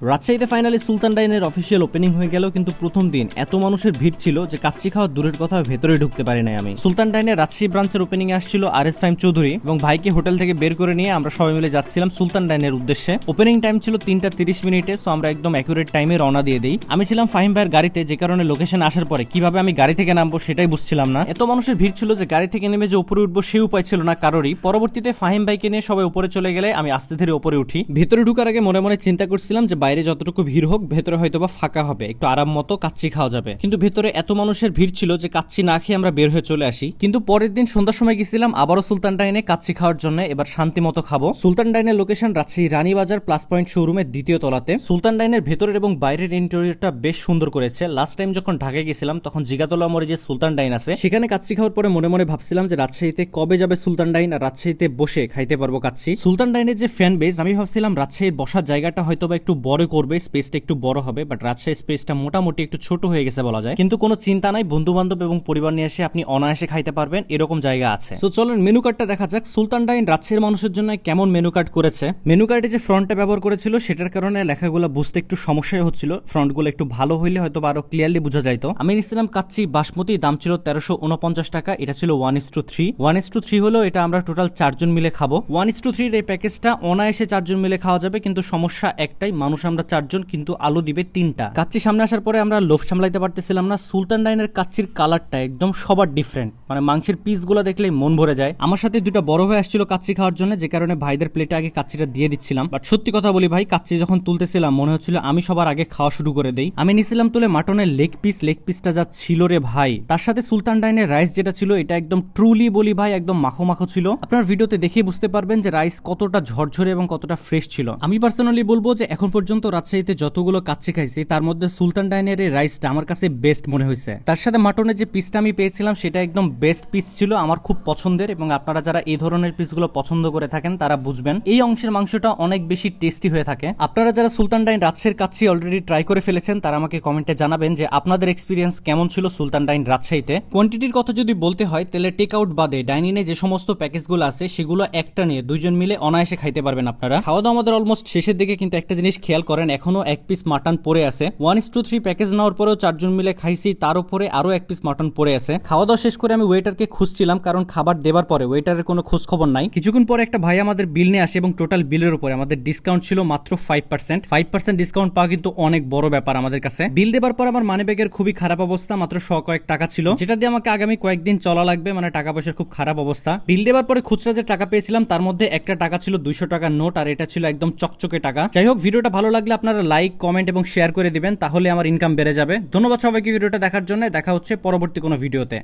রাজশাহীতে ফাইনালি সুলতান ডাইনের official opening হয়ে গেল কিন্তু প্রথম দিন এত মানুষের ভিড় ছিল যে কাচ্চি খাওয়া দূরের কথা ভেতরে ঢুকতে পারি নাই আমি। সুলতান ডাইনের রাজশাহী ব্রাঞ্চের ওপেনিং আসছিল আর এস ফাইম চৌধুরী এবং ভাইকে হোটেল থেকে বের করে নিয়ে আমরা সবাই মিলে যাচ্ছিলাম সুলতান ডাইনের উদ্দেশ্যে। ওপেনিং টাইম ছিল তিনটা তিরিশ মিনিটে সো আমরা একদম অ্যাকুরেট টাইমে রওনা দিয়ে দিই। আমি ছিলাম ফাহিম ভাইয়ের গাড়িতে, যে কারণে লোকেশন আসার পরে কীভাবে আমি গাড়ি থেকে নামবো সেটাই বুঝছিলাম না। এত মানুষের ভিড় ছিল যে গাড়ি থেকে নেমে যে উপরে উঠবো সেই উপায় ছিল না কারোরই। পরবর্তীতে ফাহিম ভাইকে নিয়ে সবাই উপরে চলে গেলে আমি আস্তে ধীরে উপরে উঠি। ভেতরে ঢুকার আগে মনে মনে চিন্তা করছিলাম যে বাইরে যতটুকু ভিড় হোক, ভেতরে হয়তো বা ফাঁকা হবে। একটু আরাম মতো কাচ্চি খাওয়া যাবে। কিন্তু ভেতরে এত মানুষের ভিড় ছিল যে কাচ্চি না খেয়ে আমরা বের হয়ে চলে আসি। কিন্তু পরের দিন সন্ধ্যার সময় গেছিলাম, আবারও সুলতান ডাইনে কাচ্চি খাওয়ার জন্য এবার শান্তি মতো খাব। Sultan ডাইনের location Rajshahi Ranibazar plus point শোরুমের দ্বিতীয় তলাতে। সুলতান ডাইনের ভেতরের এবং বাইরের ইন্টেরিয়রটা বেশ সুন্দর করেছে। লাস্ট টাইম যখন ঢাকায় গেছিলাম, তখন জিগাতলা মোড়ে যে সুলতান ডাইন আছে, সেখানে কাচ্চি খাওয়ার পরে মনে মনে ভাবছিলাম যে রাজশাহীতে কবে যাবে সুলতান ডাইন আর রাজশাহীতে বসে খাইতে পারব কাচ্চি। সুলতান ডাইনের যে ফ্যান বেস আমি ভাবছিলাম রাজশাহীর বসার জায়গাটা হয়তো বা একটু বড় করবে স্পেসটা একটু বড় হবে বাট রাজশাহী স্পেসটা মোটামুটি একটু ছোট হয়ে গেছে বলা যায়। কিন্তু কোনো চিন্তা নাই বন্ধু বান্ধব এবং পরিবার নিয়ে এসে আপনি অনায়াসে খাইতে পারবেন, এরকম জায়গা আছে। তো চলেন মেনু কার্ডটা দেখা যাক। সুলতান ডাইন রাজশাহীর মানুষের জন্য কেমন মেনু কার্ড করেছে? মেনু কার্ডে যে ফ্রন্টটা ব্যবহার করেছিল, সেটার কারণে লেখাগুলো বুঝতে একটু সমস্যাই হচ্ছিল। ফ্রন্টগুলো একটু ভালো হইলে হয়তো আরও ক্লিয়ারলি বোঝা যাইতো। আমি নিছিলাম কাচ্চি বাসমতি, দাম ছিল তেরোশো উনপঞ্চাশ টাকা, এটা ছিল one is to three one is to three হলো এটা আমরা টোটাল চারজন মিলে খাব। ওয়ান ইস টু থ্রির এই প্যাকেজটা অনায়াসে চারজন মিলে খাওয়া যাবে, কিন্তু সমস্যা একটাই, মানুষ আমরা চারজন, কিন্তু আলো দিবে তিনটা। কাচ্চি সামনে আসার পরে আমরা লোভ সামলাইতে পারতেছিলাম না। সুলতান ডাইনের কাচ্চির কালারটা একদম সবার ডিফারেন্ট মানে মাংসের পিস পিসগুলো দেখলেই মন ভরে যায়। আমার সাথে দুটো বড় হয়ে আসছিল কাচ্চি খাওয়ার জন্য, যে কারণে ভাইদের প্লেটে আগে কাচ্চিটা দিয়ে দিচ্ছিলাম। বাট সত্যি কথা বলি ভাই, কাচ্চি যখন তুলতেছিলাম, মনে হচ্ছিল আমি সবার আগে খাওয়া শুরু করে দেই। আমি নিছিলাম তুলে মাটনের লেগ পিস লেগ পিসটা যা ছিল রে ভাই। তার সাথে সুলতান ডাইনের রাইস যেটা ছিল, এটা একদম ট্রুলি বলি ভাই, একদম মাখো মাখো ছিল। আপনার ভিডিওতে দেখে বুঝতে পারবেন যে রাইস কতটা ঝরঝরে এবং কতটা ফ্রেশ ছিল। আমি পার্সোনালি বলব যে এখন পর্যন্ত রাজশাহীতে যতগুলো কাচ্চি খাইছি, তার মধ্যে সুলতান ডাইনের এই রাইসটা আমার কাছে বেস্ট মনে হয়েছে তার সাথে মাটনের যে পিসটা আমি পেয়েছিলাম, সেটা একদম বেস্ট পিস ছিল, আমার খুব পছন্দের এবং আপনারা যারা এই ধরনের পিসগুলো পছন্দ করে থাকেন, তারা বুঝবেন। এই অংশের মাংসটা অনেক বেশি টেস্টি হয়ে থাকে। আপনারা যারা সুলতান ডাইন রাজশাহীর কাচ্চি অলরেডি ট্রাই করে ফেলেছেন, তারা আমাকে কমেন্টে জানাবেন যে আপনাদের এক্সপিরিয়েন্স কেমন ছিল সুলতান ডাইন রাজশাহীতে। কোয়ান্টিটির কথা যদি বলতে হয়, তাহলে টেক আউট বাদে ডাইনিনে যে সমস্ত প্যাকেজগুলো আছে, সেগুলো একটা নিয়ে দুইজন মিলে অনায়াসে খাইতে পারবেন আপনারা। খাওয়া দাওয়া আমাদের অলমোস্ট শেষের দিকে, কিন্তু একটা জিনিস খেয়াল করেন এখনও এক পিস মাটন পড়ে আছে। One is to three package নেওয়ার পরেও চারজন মিলে খাইছি, তার উপরে আরও এক পিস মাটন পড়ে আছে। খাওয়া দাওয়া শেষ করে আমি ওয়েটারকে খুঁজছিলাম, কারণ খাবার দেবার পরে ওয়েটারের কোনো খোঁজ খবর নাই। কিছুক্ষণ পরে একটা ভাই আমাদের বিল নিয়ে আসে এবং টোটাল বিলের উপরে, আমাদের ডিসকাউন্ট ছিল মাত্র five percent five percent discount পাওয়া কিন্তু অনেক বড় ব্যাপার আমাদের কাছে। বিল দেবার পর আমার মানি ব্যাগের খুবই খারাপ অবস্থা, মাত্র শ কয়েক টাকা ছিল। যেটা দিয়ে আমাকে আগামী কয়েকদিন চলা লাগবে মানে টাকা পয়সার খুব খারাপ অবস্থা। বিল দেবার পরে খুচরা যে টাকা পেয়েছিলাম, তার মধ্যে একটা টাকা ছিল দুইশো টাকার নোট, আর এটা ছিল একদম চকচকে টাকা। যাই হোক, ভিডিওটা ভালো লাগলে আপনারা লাইক কমেন্ট এবং শেয়ার করে দিবেন, তাহলে আমার ইনকাম বেড়ে যাবে। ধন্যবাদ সবাইকে ভিডিওটা দেখার জন্য। দেখা হচ্ছে পরবর্তী কোনো ভিডিওতে।